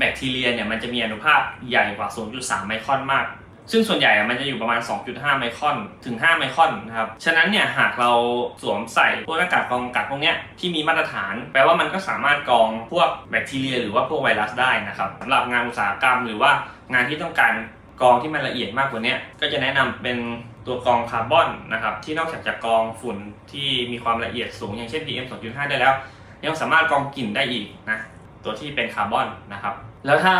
แบคทีเรียเนี่ยมันจะมีอนุภาคใหญ่กว่า 0.3 ไมครอนมาก ซึ่งส่วนใหญ่อะมันจะอยู่ประมาณ 2.5 ไมครอนถึง 5 ไมครอนนะครับ ฉะนั้นเนี่ยหากเราสวมใส่พวกหน้ากากกรองอากาศพวกเนี้ยที่มีมาตรฐาน แปลว่ามันก็สามารถกรองพวกแบคทีเรีย หรือว่าพวกไวรัสได้นะครับสำหรับงานอุตสาหกรรมหรือว่างานที่ต้องการกรองที่มันละเอียดมากกว่านี้ก็จะแนะนำเป็นตัวกรองคาร์บอนนะครับที่นอกจากจะกรองฝุ่นที่มีความละเอียดสูงอย่างเช่น PM 2.5 ได้แล้ว ยังสามารถกรองกลิ่นได้อีกนะตัวที่เป็นคาร์บอนนะครับ แล้วถ้า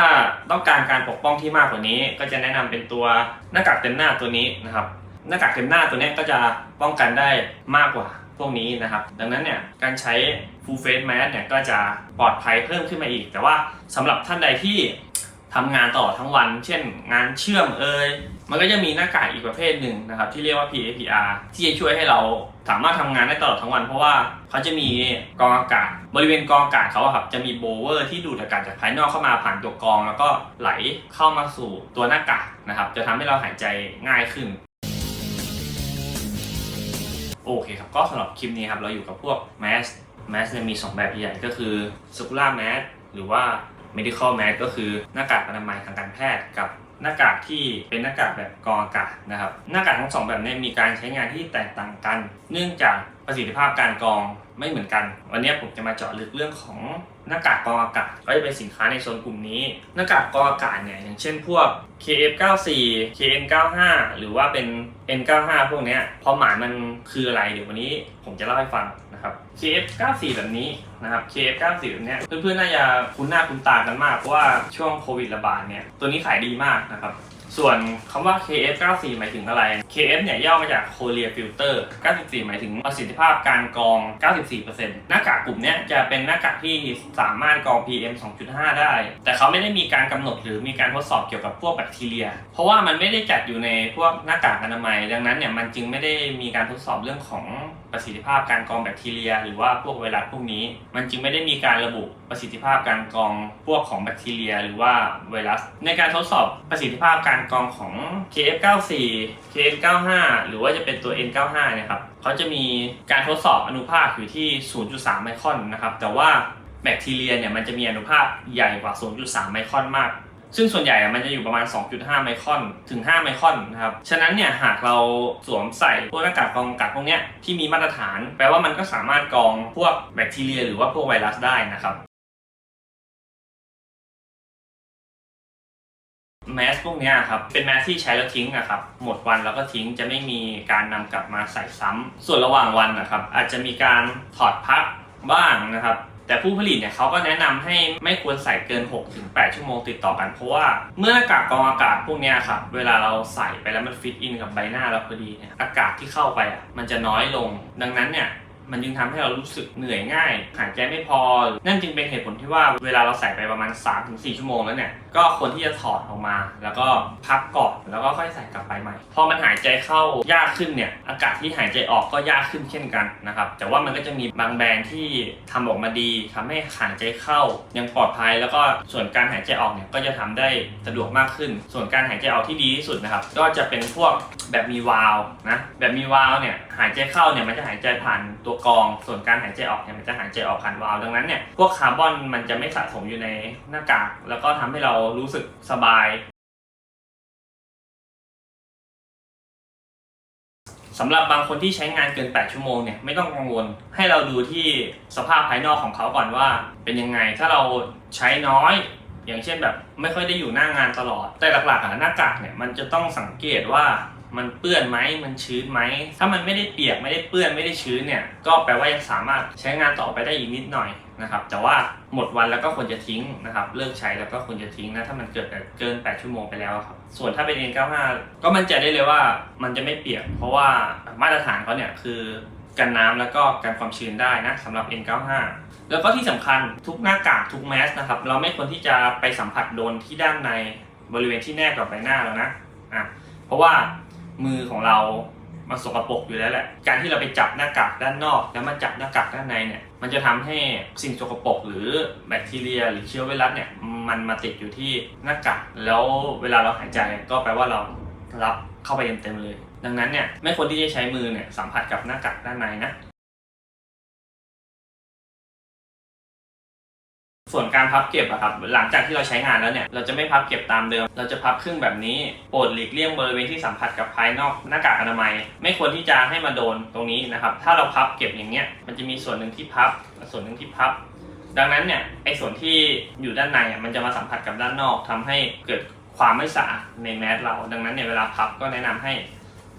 ต้องการการปกป้องที่มากกว่านี้ ก็จะแนะนำเป็นตัวหน้ากากเต็มหน้าตัวนี้นะครับ หน้ากากเต็มหน้าตัวนี้ก็จะป้องกันได้มากกว่าพวกนี้นะครับ ดังนั้นเนี่ยการใช้ full face mask เนี่ยก็จะปลอดภัยเพิ่มขึ้นมาอีก แต่ว่าสำหรับท่านใดที่ ทำงานตลอดทั้งวัน เช่น งานเชื่อมเอ่ยมันก็จะมีหน้ากากอีกประเภทหนึ่งนะครับ ที่เรียกว่า PAPR ที่จะช่วยให้เราสามารถทำงานได้ตลอดทั้งวัน เพราะว่าเขาจะมีกรองอากาศ บริเวณกรองอากาศเขาครับจะมีโบเวอร์ที่ดูดอากาศจากภายนอกเข้ามาผ่านตัวกรอง แล้วก็ไหลเข้ามาสู่ตัวหน้ากากนะครับ จะทำให้เราหายใจง่ายขึ้นโอเคครับก็สำหรับคลิปนี้ครับเราอยู่กับพวกแมสแมสเนี่ยมี 2 แบบใหญ่ก็คือ circular mask หรือว่า medical mask ก็คือหน้ากากอนามัยทางการแพทย์กับหน้ากากที่เป็นหน้ากากแบบกรองอากาศนะครับ หน้ากากทั้งสองแบบนี้มีการใช้งานที่แตกต่างกัน เนื่องจากประสิทธิภาพการกรองไม่เหมือนกัน วันนี้ผมจะมาเจาะลึกเรื่องของหน้ากากกรองอากาศก็จะเป็นสินค้าในโซนกลุ่มนี้ หน้ากากกรองอากาศเนี่ยอย่างเช่นพวก KF94 KN95 หรือว่าเป็น N95 พวกนี้ความหมายมันคืออะไรเดี๋ยววันนี้ผมจะเล่าให้ฟังนะครับ KF94 แบบนี้ นะครับ KF94 เนี้ยเพื่อนๆน่าจะคุ้นหน้าคุ้นตากันมากเพราะว่าช่วงโควิดระบาดเนี่ยตัวนี้ขายดีมากนะครับส่วนคำว่า KF94 หมายถึงอะไร KF เนี่ยย่อมาจาก Korea Filter 94 หมายถึงประสิทธิภาพการกรอง 94%หน้ากากกลุ่มนี้จะเป็นหน้ากากที่สามารถกรอง PM 2.5 ได้ แต่เขาไม่ได้มีการกำหนดหรือมีการทดสอบเกี่ยวกับพวกแบคทีเรีย เพราะว่ามันไม่ได้จัดอยู่ในพวกหน้ากากอนามัย ดังนั้นเนี่ยมันจึงไม่ได้มีการทดสอบเรื่องของ ประสิทธิภาพการกรองแบคทีเรีย หรือว่าพวกไวรัสพวกนี้ มันจึงไม่ได้มีการระบุประสิทธิภาพการกรองพวกของแบคทีเรีย หรือว่าไวรัส ในการทดสอบประสิทธิภาพการกรองของ KF94 KN95 หรือว่าจะเป็นตัว N95 นี่ยครับเขาจะมีการทดสอบอนุภาคอยู่ที่ 0.3 ไมครอนนะครับแต่ว่าแบคทีเรียเนี่ยมันจะมีอนุภาคใหญ่กว่า 0.3 ไมครอนมาก ซึ่งส่วนใหญ่อะมันจะอยู่ประมาณ 2.5 ไมครอนถึง 5 ไมครอนนะครับ ฉะนั้นเนี่ยหากเราสวมใส่พวกหน้ากากกรองอากาศพวกเนี้ยที่มีมาตรฐาน แปลว่ามันก็สามารถกรองพวกแบคทีเรีย หรือว่าพวกไวรัสได้นะครับแมสพวกเนี้ยครับเป็นแมสที่ใช้แล้วทิ้งอะครับหมดวันแล้วก็ทิ้งจะไม่มีการนำกลับมาใส่ซ้ำส่วนระหว่างวันนะครับอาจจะมีการถอดพักบ้างนะครับ แต่ผู้ผลิตเนี่ยเขาก็แนะนำให้ไม่ควรใส่เกิน 6-8 ชั่วโมงติดต่อกัน เพราะว่าเมื่อหน้ากากกรองอากาศพวกนี้ครับเวลาเราใส่ไปแล้วมันฟิตอินกับใบหน้าเราพอดีเนี่ยอากาศที่เข้าไปอะมันจะน้อยลง ดังนั้นเนี่ย มันจึงทำให้เรารู้สึกเหนื่อยง่ายหายใจไม่พอ นั่นจึงเป็นเหตุผลที่ว่าเวลาเราใส่ไปประมาณ 3-4 ชั่วโมงแล้วเนี่ย ก็ควรที่จะถอดออกมา แล้วก็พักก่อนแล้วก็ค่อยใส่กลับไปใหม่ พอมันหายใจเข้ายากขึ้นเนี่ย อากาศที่หายใจออกก็ยากขึ้นเช่นกันนะครับ แต่ว่ามันก็จะมีบางแบรนด์ที่ทำออกมาดีทำให้หายใจเข้ายังปลอดภัย แล้วก็ส่วนการหายใจออกเนี่ยก็จะทำได้สะดวกมากขึ้น ส่วนการหายใจออกที่ดีที่สุดนะครับ ก็จะเป็นพวกแบบมีวาล์วนะ แบบมีวาล์วเนี่ยหายใจเข้าเนี่ยมันจะหายใจผ่านตัวกรอง ส่วนการหายใจออกเนี่ยมันจะหายใจออกผ่านวาล์วดังนั้นเนี่ยพวกคาร์บอนมันจะไม่สะสมอยู่ในหน้ากาก แล้วก็ทำให้เรารู้สึกสบายสำหรับบางคนที่ใช้งานเกิน 8 ชั่วโมงเนี่ยไม่ต้องกังวล ให้เราดูที่สภาพภายนอกของเขาก่อนว่า เป็นยังไงถ้าเราใช้น้อย อย่างเช่นแบบไม่ค่อยได้อยู่หน้างานตลอด แต่หลักๆอะหน้ากากเนี่ยมันจะต้องสังเกตว่า มันเปื้อนไหมมันชื้นไหม ถ้ามันไม่ได้เปียกไม่ได้เปื้อนไม่ได้ชื้นเนี่ย ก็แปลว่ายังสามารถใช้งานต่อไปได้อีกนิดหน่อยนะครับ แต่ว่าหมดวันแล้วก็ควรจะทิ้งนะครับ เลิกใช้แล้วก็ควรจะทิ้งนะ ถ้ามันเกิดเกิน 8 ชั่วโมงไปแล้วครับ ส่วนถ้าเป็น N95 ก็มั่นใจได้เลยว่ามันจะไม่เปียก เพราะว่ามาตรฐานเขาเนี่ยคือกันน้ำแล้วก็กันความชื้นได้นะสำหรับ N95 แล้วก็ที่สำคัญทุกหน้ากากทุกแมสนะครับ เราไม่ควรที่จะไปสัมผัสโดนที่ด้านในบริเวณที่แนบกับใบหน้าเรานะอะเพราะว่า มือของเรามันสกปรกอยู่แล้วแหละ การที่เราไปจับหน้ากากด้านนอก แล้วมาจับหน้ากากด้านในเนี่ย มันจะทำให้สิ่งสกปรกหรือแบคทีเรียหรือเชื้อไวรัสเนี่ย มันมาติดอยู่ที่หน้ากาก แล้วเวลาเราหายใจก็แปลว่าเรารับเข้าไปเต็มๆเลย ดังนั้นเนี่ยไม่ควรที่จะใช้มือเนี่ยสัมผัสกับหน้ากากด้านในนะ ส่วนการพับเก็บอะครับหลังจากที่เราใช้งานแล้วเนี่ยเราจะไม่พับเก็บตามเดิม เราจะพับครึ่งแบบนี้โปรดหลีกเลี่ยงบริเวณที่สัมผัสกับภายนอกหน้ากากอนามัย ไม่ควรที่จะให้มาโดนตรงนี้นะครับถ้าเราพับเก็บอย่างเงี้ยมันจะมีส่วนหนึ่งที่พับส่วนหนึ่งที่พับ ดังนั้นเนี่ยไอ้ส่วนที่อยู่ด้านในอะมันจะมาสัมผัสกับด้านนอกทำให้เกิดความไม่สะอาดในแมสเรา ดังนั้นเนี่ยเวลาพับก็แนะนำให้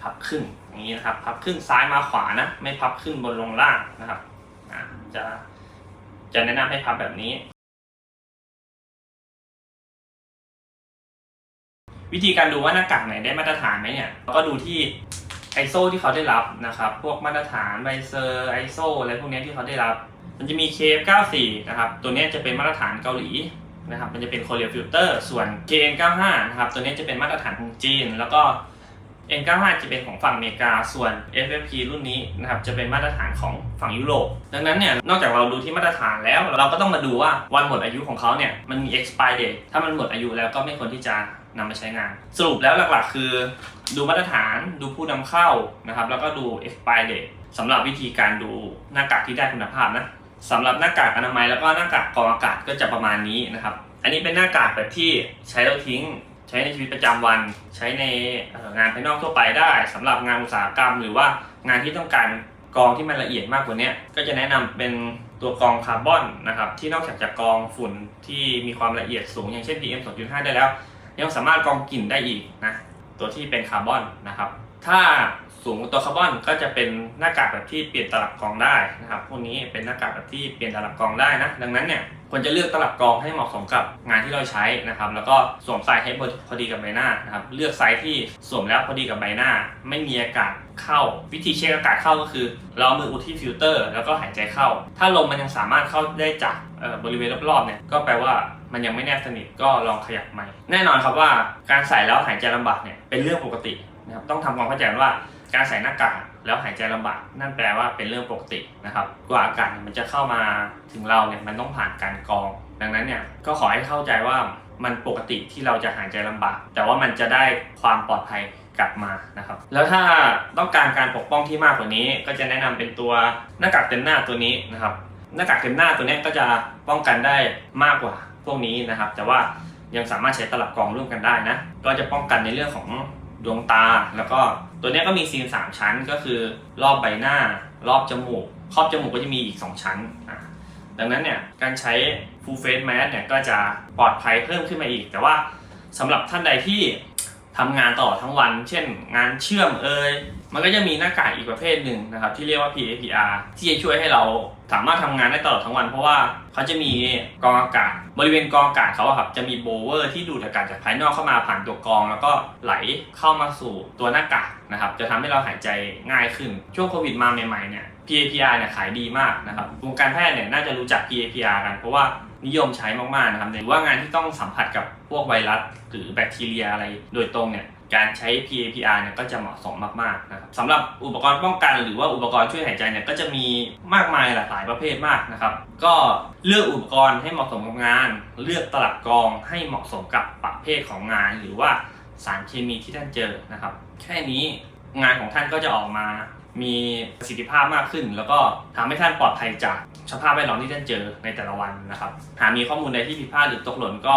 พับครึ่งอย่างนี้นะครับพับครึ่งซ้ายมาขวานะไม่พับครึ่งบนลงล่างนะครับอ่าจะจะแนะนำให้พับแบบนี้ วิธีการดูว่าหน้ากากไหนได้มาตรฐานไหมเนี่ยก็ดูที่ไอโซที่เขาได้รับนะครับ พวกมาตรฐานไบเซอร์ไอโซอะไรพวกนี้ที่เขาได้รับ มันจะมี KF94 นะครับ ตัวนี้จะเป็นมาตรฐานเกาหลีนะครับ มันจะเป็น Korea Filter ส่วน KN95 นะครับ ตัวนี้จะเป็นมาตรฐานของจีน แล้วก็ N95 จะเป็นของฝั่งอเมริกา ส่วน FFP รุ่นนี้นะครับ จะเป็นมาตรฐานของฝั่งยุโรป ดังนั้นเนี่ย นอกจากเราดูที่มาตรฐานแล้ว เราก็ต้องมาดูว่าวันหมดอายุของเขาเนี่ย มันมี expire date ถ้ามันหมดอายุแล้วก็ไม่ควรที่จะ นำมาใช้งาน สรุปแล้วหลักๆ คือดูมาตรฐานดูผู้นำเข้านะครับ แล้วก็ดู expire date สำหรับวิธีการดูหน้ากากที่ได้คุณภาพนะสำหรับหน้ากากอนามัยแล้วก็หน้ากากกรองอากาศก็จะประมาณนี้นะครับ อันนี้เป็นหน้ากากแบบที่ใช้แล้วทิ้ง ใช้ในชีวิตประจำวัน ใช้ในงานภายนอกทั่วไปได้สำหรับงานอุตสาหกรรม หรือว่างานที่ต้องการกรองที่มันละเอียดมากกว่านี้ก็จะแนะนำเป็นตัวกรองคาร์บอนนะครับที่นอกจากจะกรองฝุ่นที่มีความละเอียดสูงอย่างเช่น PM 2.5 ได้แล้ว ยังสามารถกรองกลิ่นได้อีกนะตัวที่เป็นคาร์บอนนะครับ ถ้าสูงกว่าตัวคาร์บอนก็จะเป็นหน้ากากแบบที่เปลี่ยนตลับกรองได้นะครับพวกนี้เป็นหน้ากากแบบที่เปลี่ยนตลับกรองได้นะดังนั้นเนี่ย ควรจะเลือกตลับกรองให้เหมาะสมกับงานที่เราใช้นะครับ แล้วก็สวมใส่ให้พอดีกับใบหน้านะครับ เลือกไซส์ที่สวมแล้วพอดีกับใบหน้า ไม่มีอากาศเข้า วิธีเช็คอากาศเข้าก็คือ เรามืออุดที่ฟิลเตอร์ แล้วก็หายใจเข้า ถ้าลมมันยังสามารถเข้าได้จากบริเวณรอบๆเนี่ยก็แปลว่ามันยังไม่แนบสนิทก็ลองขยับใหม่ แน่นอนครับว่าการใส่แล้วหายใจลำบากเนี่ยเป็นเรื่องปกตินะครับต้องทำความเข้าใจว่าการใส่หน้ากาก แล้วหายใจลำบากนั่นแปลว่าเป็นเรื่องปกตินะครับกว่าอากาศมันจะเข้ามาถึงเราเนี่ยมันต้องผ่านการกรอง ดังนั้นเนี่ยก็ขอให้เข้าใจว่ามันปกติที่เราจะหายใจลำบาก แต่ว่ามันจะได้ความปลอดภัยกลับมานะครับ แล้วถ้าต้องการการปกป้องที่มากกว่านี้ ก็จะแนะนำเป็นตัวหน้ากากเต็มหน้าตัวนี้นะครับ หน้ากากเต็มหน้าตัวนี้ก็จะป้องกันได้มากกว่าพวกนี้นะครับ แต่ว่ายังสามารถใช้ตลับกรองร่วมกันได้นะ ก็จะป้องกันในเรื่องของ ดวงตา แล้วก็ตัวนี้ก็มีซีน 3 ชั้นก็คือรอบใบหน้า รอบจมูก ครอบจมูกก็จะมีอีก 2 ชั้นอะดังนั้นเนี่ยการใช้ full face mask เนี่ยก็จะปลอดภัยเพิ่มขึ้นมาอีก แต่ว่าสำหรับท่านใดที่ทำงานตลอทั้งวัน เช่นงานเชื่อมเอยมันก็จะมีหน้ากากอีกประเภทหนึ่งนะครับที่เรียกว่า PAPR ที่จะช่วยให้เรา สามารถทำงานได้ตลอดทั้งวัน เพราะว่าเขาจะมีกรองอากาศ บริเวณกรองอากาศเขาครับจะมีโบเวอร์ที่ดูดอากาศจากภายนอกเข้ามาผ่านตัวกรอง แล้วก็ไหลเข้ามาสู่ตัวหน้ากากนะครับจะทำให้เราหายใจง่ายขึ้น ช่วงโควิดมาใหม่ๆเนี่ย PAPR เนี่ยขายดีมากนะครับวงการแพทย์เนี่ยน่าจะรู้จัก PAPR กัน เพราะว่านิยมใช้มากๆนะครับหรือว่างานที่ต้องสัมผัสกับพวกไวรัสหรือแบคทีเรียอะไรโดยตรงเนี่ย การใช้ PAPR เนี่ยก็จะเหมาะสมมากๆนะครับสำหรับอุปกรณ์ป้องกันหรือว่าอุปกรณ์ช่วยหายใจเนี่ยก็จะมีมากมายหลากหลายประเภทมากนะครับ ก็เลือกอุปกรณ์ให้เหมาะสมกับงาน เลือกตลับกรองให้เหมาะสมกับประเภทของงาน หรือว่าสารเคมีที่ท่านเจอนะครับ แค่นี้งานของท่านก็จะออกมามีประสิทธิภาพมากขึ้น แล้วก็ทำให้ท่านปลอดภัยจาก สภาพแวดล้อมที่ท่านเจอในแต่ละวันนะครับ หากมีข้อมูลใดที่ผิดพลาดหรือตกหล่นก็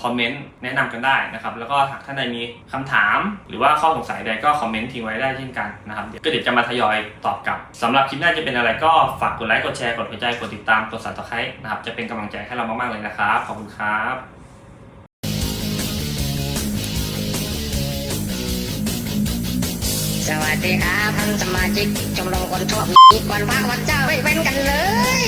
คอมเมนต์แนะนำกันได้นะครับ แล้วก็หากท่านใดมีคำถาม หรือว่าข้อสงสัยใดก็คอมเมนต์ทิ้งไว้ได้เช่นกันนะครับก็เดี๋ยวจะมาทยอยตอบกลับสำหรับคลิปหน้าจะเป็นอะไรก็ฝากกดไลค์กดแชร์กดหัวใจกดติดตามกดสับสไครต์นะครับจะเป็นกำลังใจให้เรามากๆเลยนะครับขอบคุณครับ สวัสดีครับท่านสมาชิกชมรมคนชอบวันพระวันเจ้าไม่เว้นกันเลย